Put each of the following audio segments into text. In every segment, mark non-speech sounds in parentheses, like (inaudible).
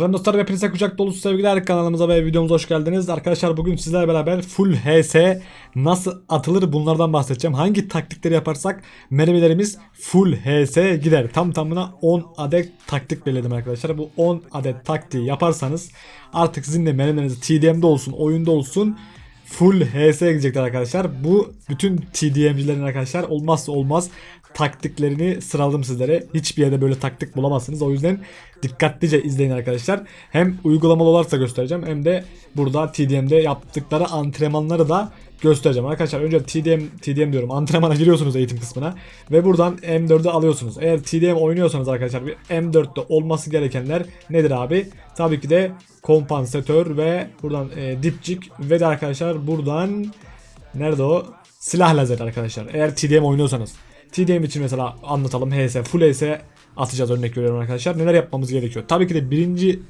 Selam dostlar ve hepinize kucak dolusu sevgiler kanalımıza ve videomuza hoş geldiniz. Arkadaşlar bugün sizlerle beraber full HS nasıl atılır bunlardan bahsedeceğim. Hangi taktikleri yaparsak mermilerimiz full HS gider. Tam tamına 10 adet taktik belirledim arkadaşlar. Bu 10 adet taktiği yaparsanız artık sizin de mermileriniz TDM'de olsun, oyunda olsun full HS gidecekler arkadaşlar. Bu bütün TDM'cilerin arkadaşlar olmazsa olmaz taktiklerini sıraladım sizlere. Hiçbir yerde böyle taktik bulamazsınız. O yüzden dikkatlice izleyin arkadaşlar. Hem uygulamalı olarak da göstereceğim hem de burada TDM'de yaptıkları antrenmanları da göstereceğim. Arkadaşlar önce TDM TDM diyorum. Antrenmana giriyorsunuz eğitim kısmına ve buradan M4'ü alıyorsunuz. Eğer TDM oynuyorsanız arkadaşlar bir M4'te olması gerekenler nedir abi? Tabii ki de kompansatör ve buradan e, dipçik ve de arkadaşlar buradan nerede o? Silah lazer arkadaşlar. Eğer TDM oynuyorsanız. TDM için mesela anlatalım. HS, full HS atacağız örnek veriyorum arkadaşlar. Neler yapmamız gerekiyor? Tabii ki de birinci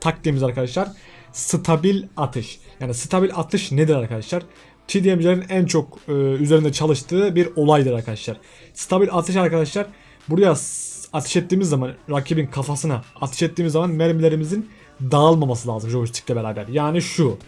taktiğimiz arkadaşlar stabil atış. Yani stabil atış nedir arkadaşlar? TDM'cilerin en çok e, üzerinde çalıştığı bir olaydır arkadaşlar. Stabil atış arkadaşlar buraya ateş ettiğimiz zaman rakibin kafasına ateş ettiğimiz zaman mermilerimizin dağılmaması lazım joystickle beraber. Yani şu.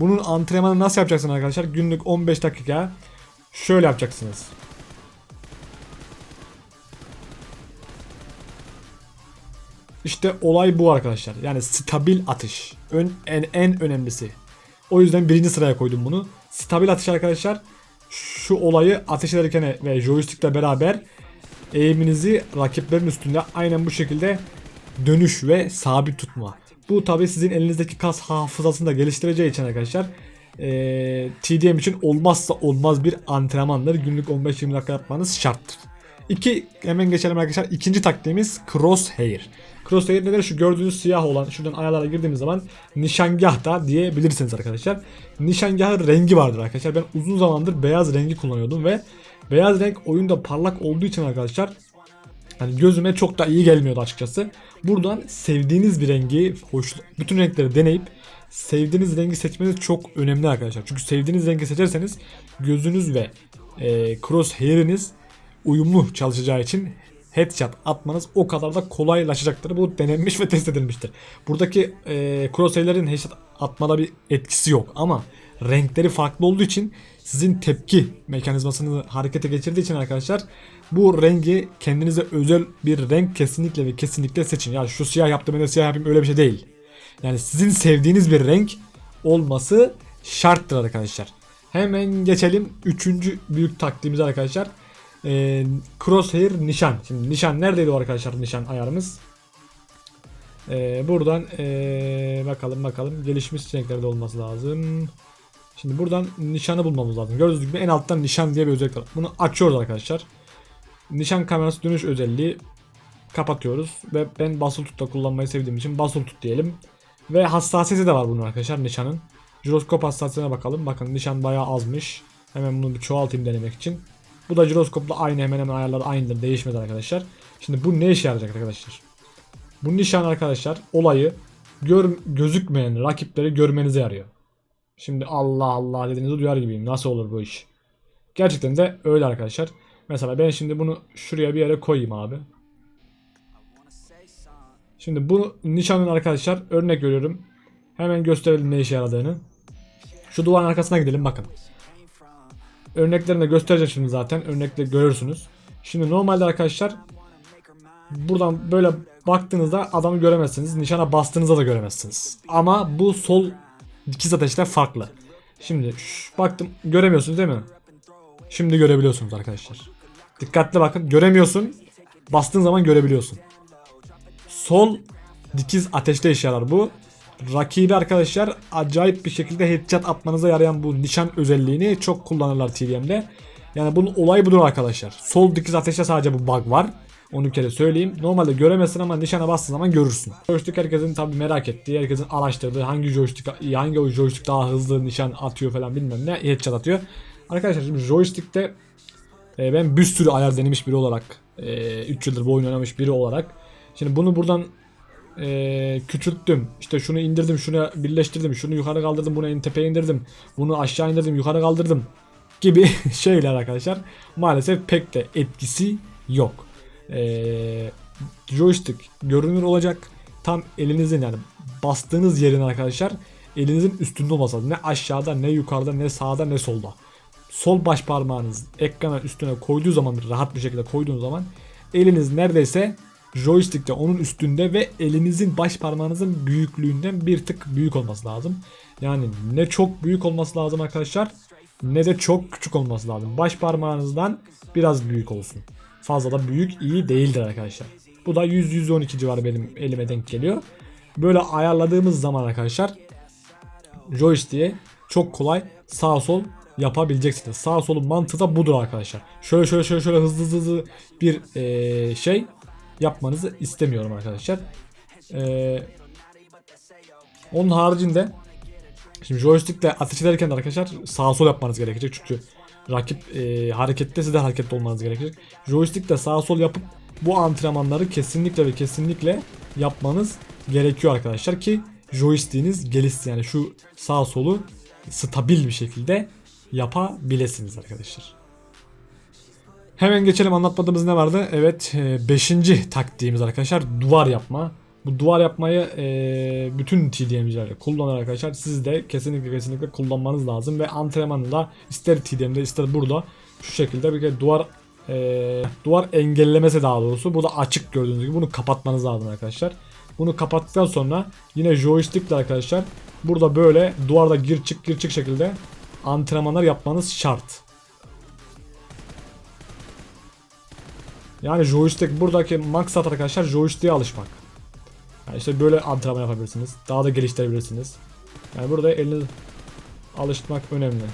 Bunun antrenmanı nasıl yapacaksınız arkadaşlar? Günlük 15 dakika şöyle yapacaksınız. İşte olay bu arkadaşlar. Yani stabil atış. Ön, en, en önemlisi. O yüzden birinci sıraya koydum bunu. Stabil atış arkadaşlar. Şu olayı ateş ederken ve joystickle beraber eğiminizi rakiplerin üstünde aynen bu şekilde dönüş ve sabit tutma. Bu tabi sizin elinizdeki kas hafızasını da geliştireceği için arkadaşlar eee, TDM için olmazsa olmaz bir antrenmandır. Günlük 15-20 dakika yapmanız şarttır. İki hemen geçelim arkadaşlar. İkinci taktiğimiz crosshair. Crosshair nedir? Şu gördüğünüz siyah olan şuradan ayarlara girdiğimiz zaman nişangah da diyebilirsiniz arkadaşlar. Nişangahın rengi vardır arkadaşlar. Ben uzun zamandır beyaz rengi kullanıyordum ve beyaz renk oyunda parlak olduğu için arkadaşlar Hani gözüme çok da iyi gelmiyordu açıkçası. Buradan sevdiğiniz bir rengi, hoş, bütün renkleri deneyip sevdiğiniz rengi seçmeniz çok önemli arkadaşlar. Çünkü sevdiğiniz rengi seçerseniz gözünüz ve e, crosshair'iniz uyumlu çalışacağı için headshot atmanız o kadar da kolaylaşacaktır. Bu denenmiş ve test edilmiştir. Buradaki e, crosshair'lerin headshot atmada bir etkisi yok ama renkleri farklı olduğu için sizin tepki mekanizmasını harekete geçirdiği için arkadaşlar bu rengi kendinize özel bir renk kesinlikle ve kesinlikle seçin. Ya şu siyah yaptım ben de siyah yapayım öyle bir şey değil. Yani sizin sevdiğiniz bir renk olması şarttır arkadaşlar. Hemen geçelim 3. büyük taktiğimize arkadaşlar. Ee, crosshair nişan. Şimdi nişan neredeydi arkadaşlar nişan ayarımız? Ee, buradan ee, bakalım bakalım gelişmiş seçeneklerde olması lazım. Şimdi buradan nişanı bulmamız lazım. Gördüğünüz gibi en alttan nişan diye bir özellik var. Bunu açıyoruz arkadaşlar. Nişan kamerası dönüş özelliği kapatıyoruz ve ben basılı tutta kullanmayı sevdiğim için basılı tut diyelim. Ve hassasiyeti de var bunun arkadaşlar nişanın. Jiroskop hassasiyetine bakalım. Bakın nişan bayağı azmış. Hemen bunu bir çoğaltayım denemek için. Bu da jiroskopla aynı hemen hemen ayarları aynıdır. Değişmedi arkadaşlar. Şimdi bu ne işe yarayacak arkadaşlar? Bu nişan arkadaşlar olayı gör, gözükmeyen rakipleri görmenize yarıyor. Şimdi Allah Allah dediğinizi duyar gibiyim. Nasıl olur bu iş? Gerçekten de öyle arkadaşlar. Mesela ben şimdi bunu şuraya bir yere koyayım abi. Şimdi bu nişanın arkadaşlar örnek görüyorum. Hemen gösterelim ne işe yaradığını. Şu duvarın arkasına gidelim bakın. Örneklerini de göstereceğim şimdi zaten. Örnekle görürsünüz. Şimdi normalde arkadaşlar buradan böyle baktığınızda adamı göremezsiniz. Nişana bastığınızda da göremezsiniz. Ama bu sol dikiz ateşler farklı. Şimdi şş, baktım göremiyorsunuz değil mi? Şimdi görebiliyorsunuz arkadaşlar. Dikkatli bakın. Göremiyorsun. Bastığın zaman görebiliyorsun. Sol dikiz ateşte işe yarar bu. Rakibi arkadaşlar acayip bir şekilde headshot atmanıza yarayan bu nişan özelliğini çok kullanırlar TDM'de. Yani bunun olayı budur arkadaşlar. Sol dikiz ateşte sadece bu bug var. Onu bir kere söyleyeyim. Normalde göremezsin ama nişana bastığın zaman görürsün. Joystick herkesin tabi merak ettiği, herkesin araştırdığı hangi joystick, hangi joystick daha hızlı nişan atıyor falan bilmem ne headshot atıyor. Arkadaşlar şimdi joystick'te E, ben bir sürü ayar denemiş biri olarak 3 yıldır bu oyun oynamış biri olarak şimdi bunu buradan e, küçülttüm. İşte şunu indirdim, şunu birleştirdim, şunu yukarı kaldırdım, bunu en tepeye indirdim, bunu aşağı indirdim, yukarı kaldırdım gibi (laughs) şeyler arkadaşlar. Maalesef pek de etkisi yok. E, joystick görünür olacak. Tam elinizin yani bastığınız yerin arkadaşlar elinizin üstünde olması. Ne aşağıda, ne yukarıda, ne sağda, ne solda. Sol baş parmağınız ekrana üstüne koyduğu zaman rahat bir şekilde koyduğunuz zaman eliniz neredeyse joystick'te onun üstünde ve elinizin baş parmağınızın büyüklüğünden bir tık büyük olması lazım. Yani ne çok büyük olması lazım arkadaşlar ne de çok küçük olması lazım. Baş parmağınızdan biraz büyük olsun. Fazla da büyük iyi değildir arkadaşlar. Bu da 100-112 civarı benim elime denk geliyor. Böyle ayarladığımız zaman arkadaşlar joystick'e çok kolay sağ sol yapabileceksiniz. Sağ solun mantığı da budur arkadaşlar. Şöyle şöyle şöyle şöyle hızlı hızlı, bir eee, şey yapmanızı istemiyorum arkadaşlar. Eee, onun haricinde şimdi joystickle ateş ederken de arkadaşlar sağ sol yapmanız gerekecek çünkü rakip eee, harekette siz de hareketli olmanız gerekecek. Joystickle sağ sol yapıp bu antrenmanları kesinlikle ve kesinlikle yapmanız gerekiyor arkadaşlar ki joystick'iniz gelişsin yani şu sağ solu stabil bir şekilde yapabilirsiniz arkadaşlar. Hemen geçelim anlatmadığımız ne vardı? Evet 5. taktiğimiz arkadaşlar duvar yapma. Bu duvar yapmayı e, bütün TDM'cilerle kullanır arkadaşlar. Siz de kesinlikle kesinlikle kullanmanız lazım ve antrenmanında ister TDM'de ister burada şu şekilde bir kere duvar e, duvar engellemesi daha doğrusu. Bu da açık gördüğünüz gibi bunu kapatmanız lazım arkadaşlar. Bunu kapattıktan sonra yine joystickle arkadaşlar burada böyle duvarda gir çık gir çık şekilde antrenmanlar yapmanız şart. Yani joystick buradaki maksat arkadaşlar joystick'e alışmak. Yani işte böyle antrenman yapabilirsiniz. Daha da geliştirebilirsiniz. Yani burada elini alıştırmak önemli.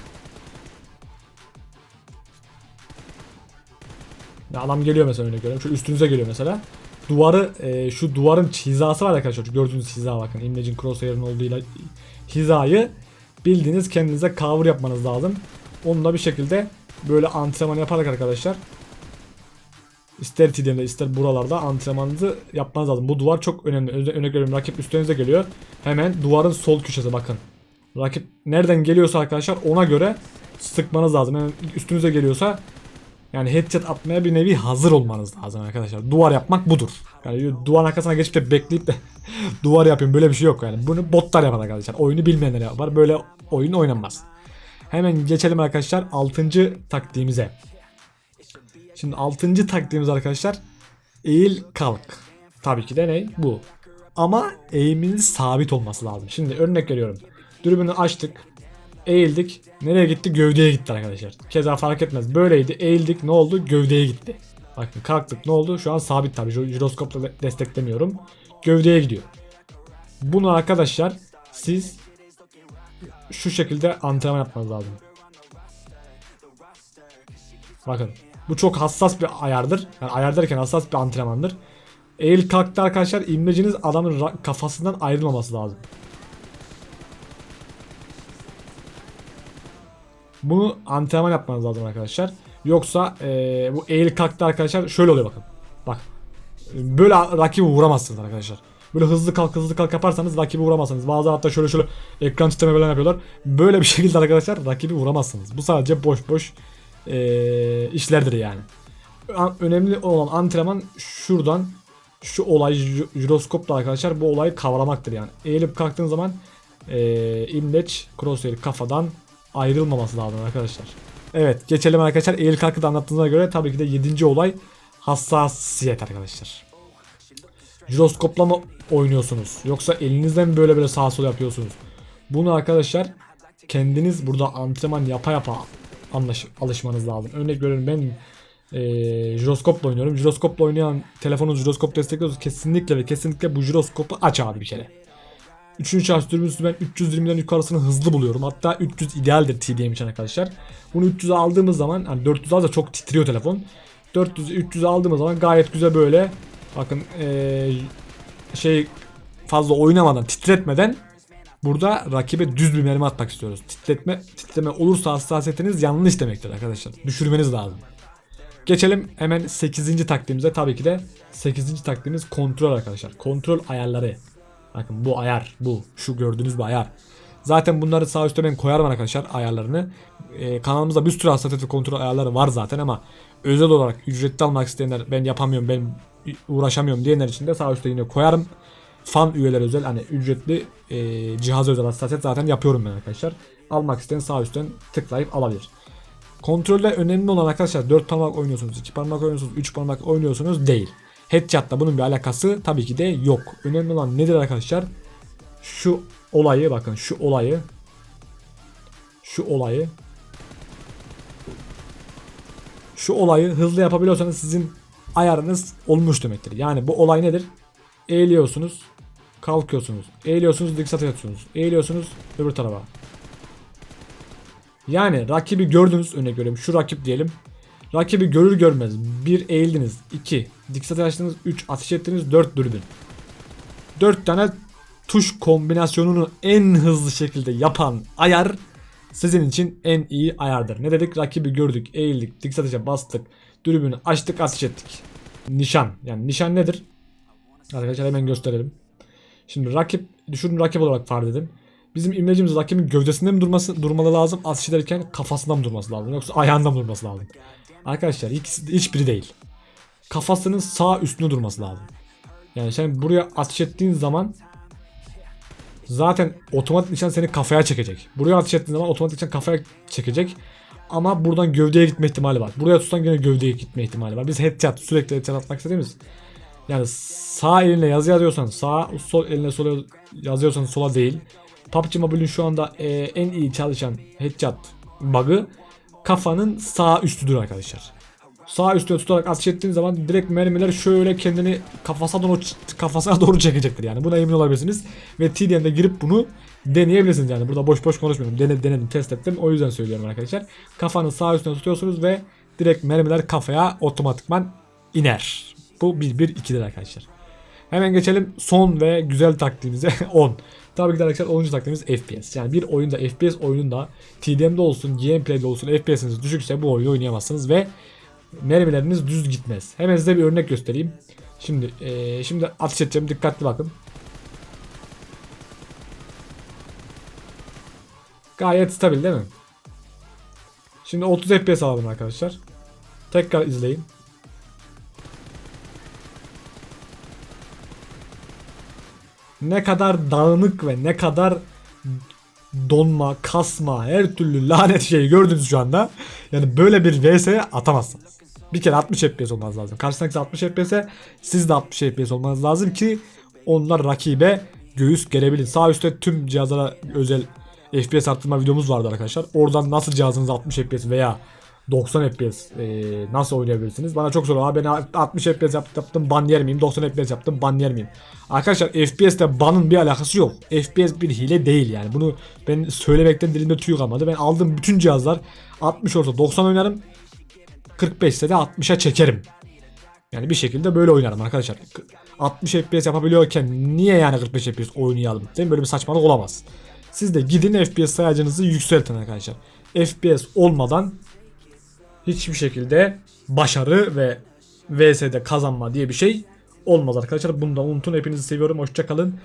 Ya adam geliyor mesela örnek veriyorum. Şu üstünüze geliyor mesela. Duvarı e, şu duvarın hizası var arkadaşlar. Gördüğünüz hiza bakın. Imagine Crosshair'ın olduğuyla hizayı bildiğiniz kendinize cover yapmanız lazım. Onunla bir şekilde böyle antrenman yaparak arkadaşlar ister TDM'de ister buralarda antrenmanınızı yapmanız lazım. Bu duvar çok önemli. Öne, örnek veriyorum rakip üstünüze geliyor. Hemen duvarın sol köşesi bakın. Rakip nereden geliyorsa arkadaşlar ona göre sıkmanız lazım. Yani üstünüze geliyorsa yani headshot atmaya bir nevi hazır olmanız lazım arkadaşlar. Duvar yapmak budur. Yani duvar arkasına geçip de bekleyip de (laughs) duvar yapayım böyle bir şey yok yani. Bunu botlar yapar arkadaşlar. Oyunu bilmeyenler yapar. Böyle oyun oynanmaz. Hemen geçelim arkadaşlar 6. taktiğimize. Şimdi 6. taktiğimiz arkadaşlar eğil kalk. Tabii ki de ne? Bu. Ama eğiminiz sabit olması lazım. Şimdi örnek veriyorum. Dürbünü açtık. Eğildik. Nereye gitti? Gövdeye gitti arkadaşlar. Keza fark etmez. Böyleydi. Eğildik. Ne oldu? Gövdeye gitti. Bakın kalktık. Ne oldu? Şu an sabit tabii. Jiroskopla de- desteklemiyorum. Gövdeye gidiyor. Bunu arkadaşlar siz şu şekilde antrenman yapmanız lazım. Bakın. Bu çok hassas bir ayardır. Yani ayar derken hassas bir antrenmandır. Eğil kalktı arkadaşlar imleciniz adamın kafasından ayrılmaması lazım. Bunu antrenman yapmanız lazım arkadaşlar. Yoksa eee, bu eğil kalktı arkadaşlar şöyle oluyor bakın. Bak. Böyle rakibi vuramazsınız arkadaşlar. Böyle hızlı kalk hızlı kalk yaparsanız rakibi vuramazsınız. Bazı hatta şöyle şöyle ekran titreme falan yapıyorlar. Böyle bir (laughs) şekilde arkadaşlar rakibi vuramazsınız. Bu sadece boş boş eee, işlerdir yani. An- Önemli olan antrenman şuradan şu olay jiroskopla arkadaşlar bu olayı kavramaktır yani. Eğilip kalktığın zaman eee imleç crosshair kafadan ayrılmaması lazım arkadaşlar. Evet geçelim arkadaşlar. Eğil kalkı da anlattığına göre tabii ki de 7. olay hassasiyet arkadaşlar. Jiroskopla mı oynuyorsunuz? Yoksa elinizden mi böyle böyle sağa sola yapıyorsunuz? Bunu arkadaşlar kendiniz burada antrenman yapa yapa anlaş, alışmanız lazım. Örnek veriyorum ben eee jiroskopla oynuyorum. Jiroskopla oynayan telefonun jiroskop destekliyorsa kesinlikle ve kesinlikle bu jiroskopu aç abi bir kere. Üçüncü şarj dürbünüsü ben 320'den yukarısını hızlı buluyorum. Hatta 300 idealdir TDM için arkadaşlar. Bunu 300'e aldığımız zaman hani 400 alınca çok titriyor telefon. 400 300'e aldığımız zaman gayet güzel böyle bakın eee, şey fazla oynamadan titretmeden burada rakibe düz bir mermi atmak istiyoruz. Titretme titreme olursa hassasiyetiniz yanlış demektir arkadaşlar. Düşürmeniz lazım. Geçelim hemen 8. taktiğimize. Tabii ki de 8. taktiğimiz kontrol arkadaşlar. Kontrol ayarları. Bakın bu ayar. Bu. Şu gördüğünüz bir ayar. Zaten bunları sağ üstte ben koyarım arkadaşlar ayarlarını. Ee, kanalımızda bir sürü hassasiyet ve kontrol ayarları var zaten ama özel olarak ücretli almak isteyenler ben yapamıyorum ben uğraşamıyorum diyenler için de sağ üstte yine koyarım. Fan üyeler özel hani ücretli e, cihaz özel hassasiyet zaten yapıyorum ben arkadaşlar. Almak isteyen sağ üstten tıklayıp alabilir. Kontrolde önemli olan arkadaşlar 4 parmak oynuyorsunuz, 2 parmak oynuyorsunuz, 3 parmak oynuyorsunuz değil. Headshot'la bunun bir alakası tabii ki de yok. Önemli olan nedir arkadaşlar? Şu olayı bakın şu olayı şu olayı şu olayı hızlı yapabiliyorsanız sizin ayarınız olmuş demektir. Yani bu olay nedir? Eğiliyorsunuz, kalkıyorsunuz. Eğiliyorsunuz, dik satış atıyorsunuz. Eğiliyorsunuz öbür tarafa. Yani rakibi gördünüz örnek veriyorum. Şu rakip diyelim. Rakibi görür görmez bir eğildiniz, 2 dik satış açtınız, 3 ateş ettiniz, 4 dürbün. 4 tane tuş kombinasyonunu en hızlı şekilde yapan ayar sizin için en iyi ayardır. Ne dedik? Rakibi gördük, eğildik, dik satışa bastık, dürbünü açtık, ateş ettik. Nişan. Yani nişan nedir? Arkadaşlar hemen gösterelim. Şimdi rakip, düşünün rakip olarak farz edin. Bizim imlecimiz rakibin gövdesinde mi durması durmalı lazım? Atış ederken kafasında mı durması lazım? Yoksa ayağında mı durması lazım? Arkadaşlar ikisi, hiçbiri değil. Kafasının sağ üstünde durması lazım. Yani sen buraya ateş ettiğin zaman zaten otomatik nişan seni kafaya çekecek. Buraya ateş ettiğin zaman otomatik nişan kafaya çekecek. Ama buradan gövdeye gitme ihtimali var. Buraya tutsan gene gövdeye gitme ihtimali var. Biz headshot sürekli headshot atmak istediğimiz. Yani sağ elinle yazı yazıyorsan sağ, sol elinle sola yazıyorsan sola değil. PUBG Mobile'in şu anda e, en iyi çalışan headshot bug'ı kafanın sağ üstüdür arkadaşlar. Sağ üstüne tutarak ateş ettiğin zaman direkt mermiler şöyle kendini kafasına doğru kafasına doğru çekecektir yani. Buna emin olabilirsiniz ve TDM'de girip bunu deneyebilirsiniz yani. Burada boş boş konuşmuyorum. Denedim, denedim, test ettim. O yüzden söylüyorum arkadaşlar. Kafanın sağ üstüne tutuyorsunuz ve direkt mermiler kafaya otomatikman iner. Bu 1-1-2'dir arkadaşlar. Hemen geçelim son ve güzel taktiğimize (laughs) 10. Tabii ki de arkadaşlar 10. taktiğimiz FPS. Yani bir oyunda FPS oyununda TDM'de olsun, gameplay'de olsun FPS'iniz düşükse bu oyunu oynayamazsınız ve mermileriniz düz gitmez. Hemen size bir örnek göstereyim. Şimdi eee, şimdi atış edeceğim. Dikkatli bakın. Gayet stabil değil mi? Şimdi 30 FPS alalım arkadaşlar. Tekrar izleyin. Ne kadar dağınık ve ne kadar donma, kasma, her türlü lanet şeyi gördünüz şu anda. Yani böyle bir vs atamazsınız. Bir kere 60 FPS olmanız lazım. Karşısındaki 60 FPS siz de 60 FPS olmanız lazım ki onlar rakibe göğüs gerebilin. Sağ üstte tüm cihazlara özel FPS arttırma videomuz vardı arkadaşlar. Oradan nasıl cihazınız 60 FPS veya 90 FPS e, nasıl oynayabilirsiniz? Bana çok soru. Ben 60 FPS yaptım ban yer miyim? 90 FPS yaptım ban yer miyim? Arkadaşlar FPS'te banın bir alakası yok. FPS bir hile değil yani. Bunu ben söylemekten dilimde tüy kalmadı. Ben aldığım bütün cihazlar 60 olsa 90 oynarım. 45 ise de 60'a çekerim. Yani bir şekilde böyle oynarım arkadaşlar. 60 FPS yapabiliyorken niye yani 45 FPS oynayalım? Değil mi? Böyle bir saçmalık olamaz. Siz de gidin FPS sayacınızı yükseltin arkadaşlar. FPS olmadan hiçbir şekilde başarı ve VS'de kazanma diye bir şey olmaz arkadaşlar. Bunu da unutun. Hepinizi seviyorum. Hoşçakalın.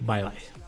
Bay bay.